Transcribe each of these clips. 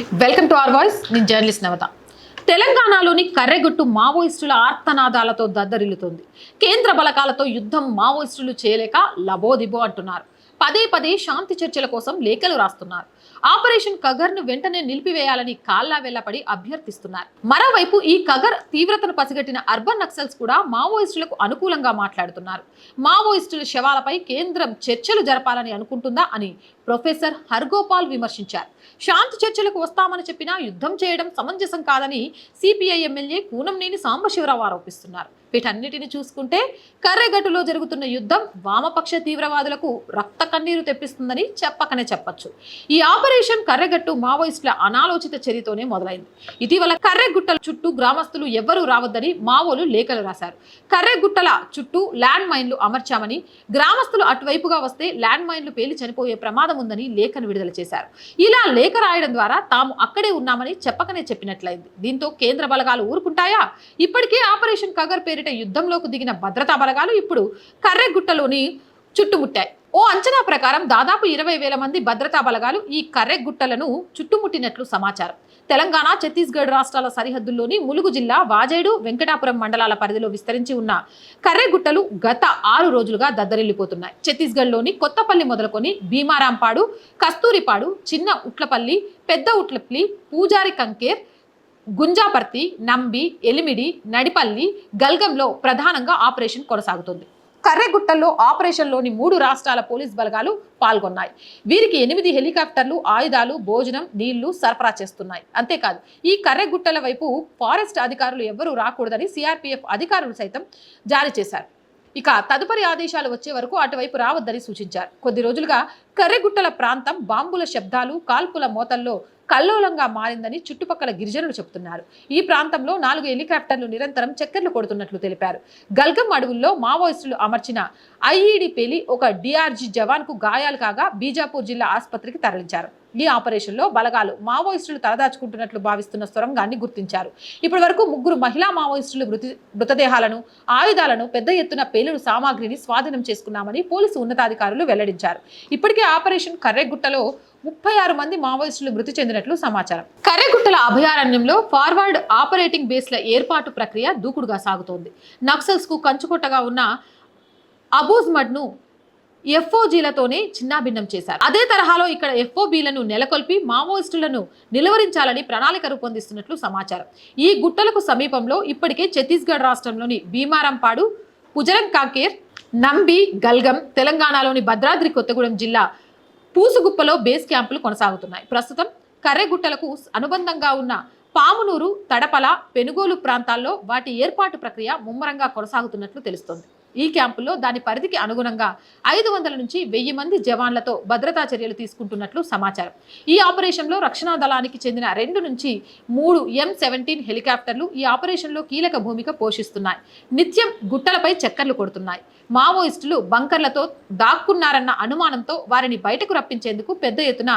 Welcome to R voice నేను journalist Navata. తెలంగాణలోని కర్రెగుట్టు మావోయిస్టుల ఆర్తనాదాలతో దద్దరిల్లుతోంది. కేంద్ర బలకాలతో యుద్ధం మావోయిస్టులు చేయలేక లబోదిబో అంటున్నారు. పదే పదే శాంతి చర్చల కోసం లేఖలు రాస్తున్నారు. ఆపరేషన్ కగర్ను వెంటనే నిలిపివేయాలని కాల్లా వెళ్ళపడి అభ్యర్థిస్తున్నారు. మరోవైపు ఈ కగర్ తీవ్రతను పసిగట్టిన అర్బన్ నక్సల్స్ కూడా మావోయిస్టులకు అనుకూలంగా మాట్లాడుతున్నారు. మావోయిస్టుల శవాలపై కేంద్రం చర్చలు జరపాలని అనుకుంటుందా అని ప్రొఫెసర్ హర్గోపాల్ విమర్శించారు. శాంతి చర్చలకు వస్తామని చెప్పినా యుద్ధం చేయడం సమంజసం కాదని సిపిఐ ఎమ్మెల్యే కూనంనేని సాంబశివరావు ఆరోపిస్తున్నారు. వీటన్నిటిని చూసుకుంటే కర్రెగట్టులో జరుగుతున్న యుద్ధం వామపక్ష తీవ్రవాదులకు రక్త కన్నీరు తెప్పిస్తుందని చెప్పకనే చెప్పొచ్చు. ఈ ఆపరేషన్ కర్రెగట్టు మావోయిస్టుల అనాలోచిత చర్యతోనే మొదలైంది. ఇటీవల కర్రెగుట్టల చుట్టూ గ్రామస్తులు ఎవ్వరూ రావద్దని మావోలు లేఖలు రాశారు. కర్రెగుట్టల చుట్టూ ల్యాండ్ మైన్లు అమర్చామని గ్రామస్తులు అటువైపుగా వస్తే ల్యాండ్ మైన్లు పేలి చనిపోయే ప్రమాదం ఉందని లేఖను విడుదల చేశారు. ఇలా లేఖ రాయడం ద్వారా తాము అక్కడే ఉన్నామని చెప్పకనే చెప్పినట్లయింది. దీంతో కేంద్ర బలగాలు ఊరుకుంటాయా? ఇప్పటికే ఆపరేషన్ కగర్ పేరు పేరిట యుద్ధంలోకి దిగిన భద్రతా బలగాలు ఇప్పుడు కర్రెగుట్టలోని చుట్టుముట్టాయి. ఓ అంచనా ప్రకారం దాదాపు ఇరవై వేల మంది భద్రతా బలగాలు ఈ కర్రెగుట్టలను చుట్టుముట్టినట్లు సమాచారం. తెలంగాణ ఛత్తీస్గఢ్ రాష్ట్రాల సరిహద్దుల్లోని ములుగు జిల్లా వాజేడు వెంకటాపురం మండలాల పరిధిలో విస్తరించి ఉన్న కర్రెగుట్టలు గత ఆరు రోజులుగా దద్దరిల్లిపోతున్నాయి. ఛత్తీస్గఢ్లోని కొత్తపల్లి మొదలుకొని భీమారాంపాడు కస్తూరిపాడు చిన్న ఉట్లపల్లి పెద్ద ఉట్లపల్లి పూజారి కంకేర్ గుంజాపర్తి నంబి ఎలిమిడి నడిపల్లి గల్గంలో ప్రధానంగా ఆపరేషన్ కొనసాగుతుంది. కర్రెగుట్టల్లో ఆపరేషన్లోని మూడు రాష్ట్రాల పోలీస్ బలగాలు పాల్గొన్నాయి. వీరికి ఎనిమిది హెలికాప్టర్లు ఆయుధాలు భోజనం నీళ్ళు సరఫరా చేస్తున్నాయి. అంతేకాదు ఈ కర్రెగుట్టల వైపు ఫారెస్ట్ అధికారులు ఎవ్వరూ రాకూడదని సిఆర్పిఎఫ్ అధికారులు సైతం జారీ చేశారు. ఇక తదుపరి ఆదేశాలు వచ్చే వరకు అటువైపు రావద్దని సూచించారు. కొద్ది రోజులుగా కర్రెగుట్టల ప్రాంతం బాంబుల శబ్దాలు కాల్పుల మోతల్లో కల్లోలంగా మారిందని చుట్టుపక్కల గిరిజనులు చెబుతున్నారు. ఈ ప్రాంతంలో నాలుగు హెలికాప్టర్లు నిరంతరం చక్కర్లు కొడుతున్నట్లు తెలిపారు. గల్గం అడవుల్లో మావోయిస్టులు అమర్చిన ఐఈడి పేలి ఒక డిఆర్జీ జవాన్కు గాయాలు కాగా బీజాపూర్ జిల్లా ఆసుపత్రికి తరలించారు. ఈ ఆపరేషన్లో బలగాలు మావోయిస్టులు తలదాచుకుంటున్నట్లు భావిస్తున్న సొరంగాన్ని గుర్తించారు. ఇప్పటి వరకు ముగ్గురు మహిళా మావోయిస్టులు మృతి మృతదేహాలను ఆయుధాలను పెద్ద ఎత్తున పేలుడు సామాగ్రిని స్వాధీనం చేసుకున్నామని పోలీసు ఉన్నతాధికారులు వెల్లడించారు. ఇప్పటికే ఆపరేషన్ కర్రెగుట్టలో ముప్పై ఆరు మంది మావోయిస్టులు మృతి చెందినట్లు సమాచారం. కర్రెగుట్టల అభయారణ్యంలో ఫార్వర్డ్ ఆపరేటింగ్ బేస్ల ఏర్పాటు ప్రక్రియ దూకుడుగా సాగుతోంది. నక్సల్స్కు కంచుకొట్టగా ఉన్న అబూజ్మడ్ను ఎఫ్ఓజీలతోనే చిన్నాభిన్నం చేశారు. అదే తరహాలో ఇక్కడ ఎఫ్ఓబీలను నెలకొల్పి మావోయిస్టులను నిలువరించాలని ప్రణాళిక రూపొందిస్తున్నట్లు సమాచారం. ఈ గుట్టలకు సమీపంలో ఇప్పటికే ఛత్తీస్గఢ్ రాష్ట్రంలోని భీమారంపాడు పుజరం కాకేర్ నంబి గల్గం తెలంగాణలోని భద్రాద్రి కొత్తగూడెం జిల్లా పూసుగుప్పలో బేస్ క్యాంపులు కొనసాగుతున్నాయి. ప్రస్తుతం కర్రెగుట్టలకు అనుబంధంగా ఉన్న పామునూరు తడపల పెనుగోలు ప్రాంతాల్లో వాటి ఏర్పాటు ప్రక్రియ ముమ్మరంగా కొనసాగుతున్నట్లు తెలుస్తోంది. ఈ క్యాంపుల్లో దాని పరిధికి అనుగుణంగా ఐదు వందల నుంచి వెయ్యి మంది జవాన్లతో భద్రతా చర్యలు తీసుకుంటున్నట్లు సమాచారం. ఈ ఆపరేషన్లో రక్షణ దళానికి చెందిన రెండు నుంచి మూడు ఎం సెవెంటీన్ హెలికాప్టర్లు ఈ ఆపరేషన్లో కీలక భూమిక పోషిస్తున్నాయి. నిత్యం గుట్టలపై చక్కర్లు కొడుతున్నాయి. మావోయిస్టులు బంకర్లతో దాక్కున్నారన్న అనుమానంతో వారిని బయటకు రప్పించేందుకు పెద్ద ఎత్తున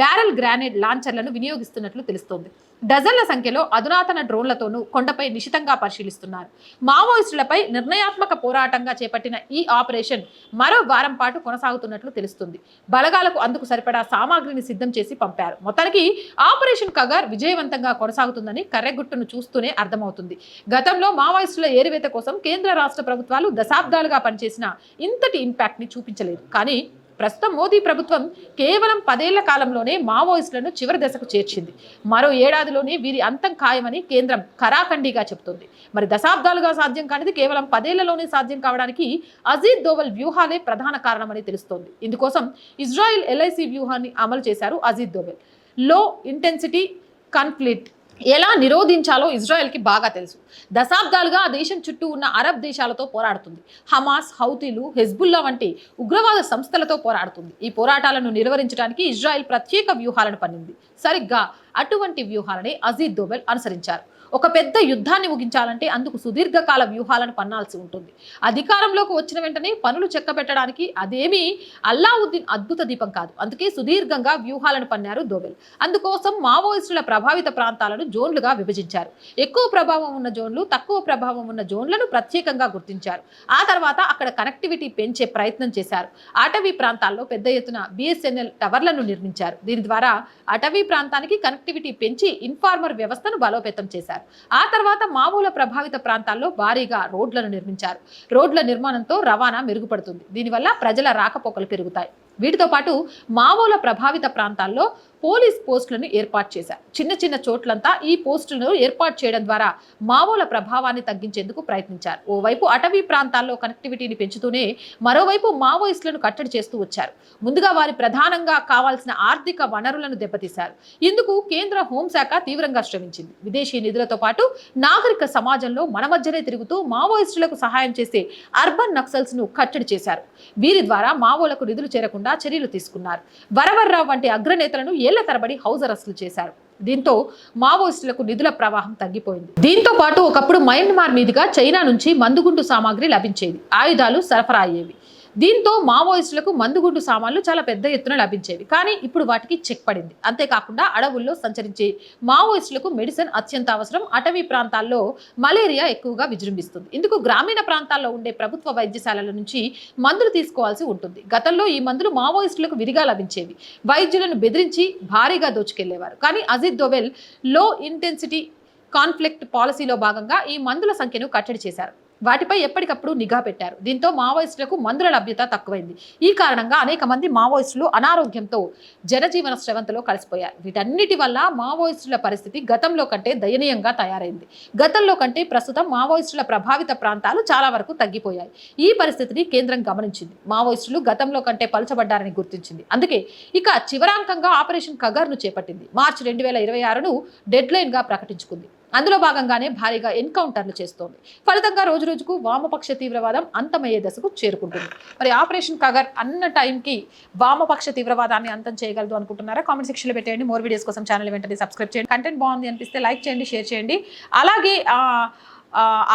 బ్యారెల్ గ్రానేడ్ లాంచర్లను వినియోగిస్తున్నట్లు తెలుస్తోంది. డజన్ల సంఖ్యలో అధునాతన డ్రోన్లతోనూ కొండపై నిశితంగా పరిశీలిస్తున్నారు. మావోయిస్టులపై నిర్ణయాత్మక పోరాటంగా చేపట్టిన ఈ ఆపరేషన్ మరో వారం పాటు కొనసాగుతున్నట్లు తెలుస్తుంది. బలగాలకు అందుకు సరిపడా సామాగ్రిని సిద్ధం చేసి పంపారు. మొత్తానికి ఆపరేషన్ కగర్ విజయవంతంగా కొనసాగుతుందని కర్రెగుట్టును చూస్తూనే అర్థమవుతుంది. గతంలో మావోయిస్టుల ఏరివేత కోసం కేంద్ర రాష్ట్ర ప్రభుత్వాలు దశాబ్దాలుగా పనిచేసినా ఇంతటి ఇంపాక్ట్ని చూపించలేదు. కానీ ప్రస్తుతం మోదీ ప్రభుత్వం కేవలం పదేళ్ళ కాలంలోనే మావోయిస్టులను చివరి దశకు చేర్చింది. మరో ఏడాదిలోనే వీరి అంతం ఖాయమని కేంద్రం ఖరాఖండిగా చెబుతుంది. మరి దశాబ్దాలుగా సాధ్యం కానిది కేవలం పదేళ్ళలోనే సాధ్యం కావడానికి అజీద్ దోవల్ వ్యూహాలే ప్రధాన కారణమని తెలుస్తోంది. ఇందుకోసం ఇజ్రాయెల్ ఎల్ఐసి వ్యూహాన్ని అమలు చేశారు అజీద్ దోవెల్. లో ఇంటెన్సిటీ కాన్ఫ్లిక్ట్ ఎలా నిరోధించాలో ఇజ్రాయెల్కి బాగా తెలుసు. దశాబ్దాలుగా ఆ దేశం చుట్టూ ఉన్న అరబ్ దేశాలతో పోరాడుతుంది. హమాస్ హౌతీలు హెజ్బుల్లా వంటి ఉగ్రవాద సంస్థలతో పోరాడుతుంది. ఈ పోరాటాలను నిర్వహించడానికి ఇజ్రాయెల్ ప్రత్యేక వ్యూహాలను పన్నింది. సరిగ్గా అటువంటి వ్యూహాలని అజీద్ దోబెల్ అనుసరించారు. ఒక పెద్ద యుద్ధాన్ని ముగించాలంటే అందుకు సుదీర్ఘకాల వ్యూహాలను పన్నాల్సి ఉంటుంది. అధికారంలోకి వచ్చిన వెంటనే పనులు చెక్కబెట్టడానికి అదేమీ అల్లావుద్దీన్ అద్భుత దీపం కాదు. అందుకే సుదీర్ఘంగా వ్యూహాలను పన్నారు దోవెల్. అందుకోసం మావోయిస్టుల ప్రభావిత ప్రాంతాలను జోన్లుగా విభజించారు. ఎక్కువ ప్రభావం ఉన్న జోన్లు తక్కువ ప్రభావం ఉన్న జోన్లను ప్రత్యేకంగా గుర్తించారు. ఆ తర్వాత అక్కడ కనెక్టివిటీ పెంచే ప్రయత్నం చేశారు. అటవీ ప్రాంతాల్లో పెద్ద ఎత్తున బిఎస్ఎన్ఎల్ టవర్లను నిర్మించారు. దీని ద్వారా అటవీ ప్రాంతానికి కనెక్టివిటీ పెంచి ఇన్ఫార్మర్ వ్యవస్థను బలోపేతం చేశారు. ఆ తర్వాత మావోల ప్రభావిత ప్రాంతాల్లో భారీగా రోడ్లను నిర్మించారు. రోడ్ల నిర్మాణంతో రవాణా మెరుగుపడుతుంది. దీనివల్ల ప్రజల రాకపోకలు పెరుగుతాయి. వీటితో పాటు మావోల ప్రభావిత ప్రాంతాల్లో పోలీస్ పోస్టులను ఏర్పాటు చేశారు. చిన్న చిన్న చోట్లంతా ఈ పోస్టులను ఏర్పాటు చేయడం ద్వారా మావోల ప్రభావాన్ని తగ్గించేందుకు ప్రయత్నించారు. ఓవైపు అటవీ ప్రాంతాల్లో కనెక్టివిటీని పెంచుతూనే మరోవైపు మావోయిస్టులను కట్టడి చేస్తూ వచ్చారు. ముందుగా వారి ప్రధానంగా కావాల్సిన ఆర్థిక వనరులను దెబ్బతీశారు. ఇందుకు కేంద్ర హోంశాఖ తీవ్రంగా శ్రమించింది. విదేశీ నిధులతో పాటు నాగరిక సమాజంలో మన మధ్యనే తిరుగుతూ మావోయిస్టులకు సహాయం చేసే అర్బన్ నక్సల్స్ను కట్టడి చేశారు. వీరి ద్వారా మావోలకు నిధులు చేరకుండా చర్యలు తీసుకున్నారు. వరవర్రావు వంటి అగ్రనేతలను ఏళ్ళ తరబడి హౌస్ అరెస్టులు చేశారు. దీంతో మావోయిస్టులకు నిధుల ప్రవాహం తగ్గిపోయింది. దీంతో పాటు ఒకప్పుడు మయన్మార్ మీదుగా చైనా నుంచి మందుగుండు సామాగ్రి లభించేది ఆయుధాలు సరఫరా అయ్యేవి. దీంతో మావోయిస్టులకు మందుగుండు సామాన్లు చాలా పెద్ద ఎత్తున లభించేవి. కానీ ఇప్పుడు వాటికి చెక్ పడింది. అంతేకాకుండా అడవుల్లో సంచరించే మావోయిస్టులకు మెడిసిన్ అత్యంత అవసరం. అటవీ ప్రాంతాల్లో మలేరియా ఎక్కువగా విజృంభిస్తుంది. ఇందుకు గ్రామీణ ప్రాంతాల్లో ఉండే ప్రభుత్వ వైద్యశాలల నుంచి మందులు తీసుకోవాల్సి ఉంటుంది. గతంలో ఈ మందులు మావోయిస్టులకు విరిగా లభించేవి. వైద్యులను బెదిరించి భారీగా దోచుకెళ్ళేవారు. కానీ అజిత్ దోవెల్లో ఇంటెన్సిటీ కాన్ఫ్లిక్ట్ పాలసీలో భాగంగా ఈ మందుల సంఖ్యను కట్టడి చేశారు. వాటిపై ఎప్పటికప్పుడు నిఘా పెట్టారు. దీంతో మావోయిస్టులకు మందుల లభ్యత తక్కువైంది. ఈ కారణంగా అనేక మంది మావోయిస్టులు అనారోగ్యంతో జనజీవన శ్రవంతలో కలిసిపోయారు. వీటన్నిటి వల్ల మావోయిస్టుల పరిస్థితి గతంలో కంటే దయనీయంగా తయారైంది. గతంలో కంటే ప్రస్తుతం మావోయిస్టుల ప్రభావిత ప్రాంతాలు చాలా వరకు తగ్గిపోయాయి. ఈ పరిస్థితిని కేంద్రం గమనించింది. మావోయిస్టులు గతంలో కంటే పలుచబడ్డారని గుర్తించింది. అందుకే ఇక చివరాంకంగా ఆపరేషన్ కగర్ను చేపట్టింది. మార్చి రెండు వేల ఇరవై ఆరును డెడ్లైన్గా ప్రకటించుకుంది. అందులో భాగంగానే భారీగా ఎన్కౌంటర్లు చేస్తోంది. ఫలితంగా రోజు రోజుకు వామపక్ష తీవ్రవాదం అంతమయ్యే దశకు చేరుకుంటుంది. మరి ఆపరేషన్ కగర్ అన్న టైంకి వామపక్ష తీవ్రవాదాన్ని అంతం చేయగలదు అనుకుంటున్నారా? కామెంట్ సెక్షన్లో పెట్టేయండి. మోర్ వీడియోస్ కోసం ఛానల్ వెంటనే సబ్స్క్రైబ్ చేయండి. కంటెంట్ బాగుంది అనిపిస్తే లైక్ చేయండి షేర్ చేయండి. అలాగే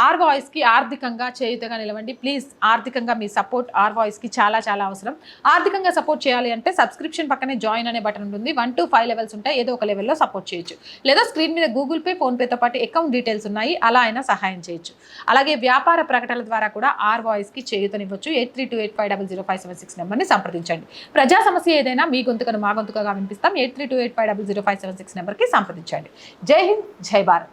ఆర్ వాయిస్కి ఆర్థికంగా చేయుతగా నిలవండి. ప్లీజ్ ఆర్థికంగా మీ సపోర్ట్ ఆర్ వాయిస్కి చాలా చాలా అవసరం. ఆర్థికంగా సపోర్ట్ చేయాలి అంటే సబ్స్క్రిప్షన్ పక్కనే జాయిన్ అనే బటన్ ఉంటుంది. వన్ టు ఫైవ్ లెవెల్స్ ఉంటాయి. ఏదో ఒక లెవెల్లో సపోర్ట్ చేయొచ్చు. లేదా స్క్రీన్ మీద గూగుల్ పే ఫోన్పేతో పాటు అకౌంట్ డీటెయిల్స్ ఉన్నాయి. అలా అయినా సహాయం చేయొచ్చు. అలాగే వ్యాపార ప్రకటనల ద్వారా కూడా ఆర్ వాయిస్కి చేయుతనివ్వచ్చు. Eight three two eight five double zero five seven six నెంబర్ని సంప్రదించండి. ప్రజా సమస్య ఏదైనా మీ గొంతుకను మా గొంతుకగా వినిపిస్తాం. Eight three two eight five double zero five seven six నెంబర్కి సంప్రదించండి. జై హింద్ జై భారత్.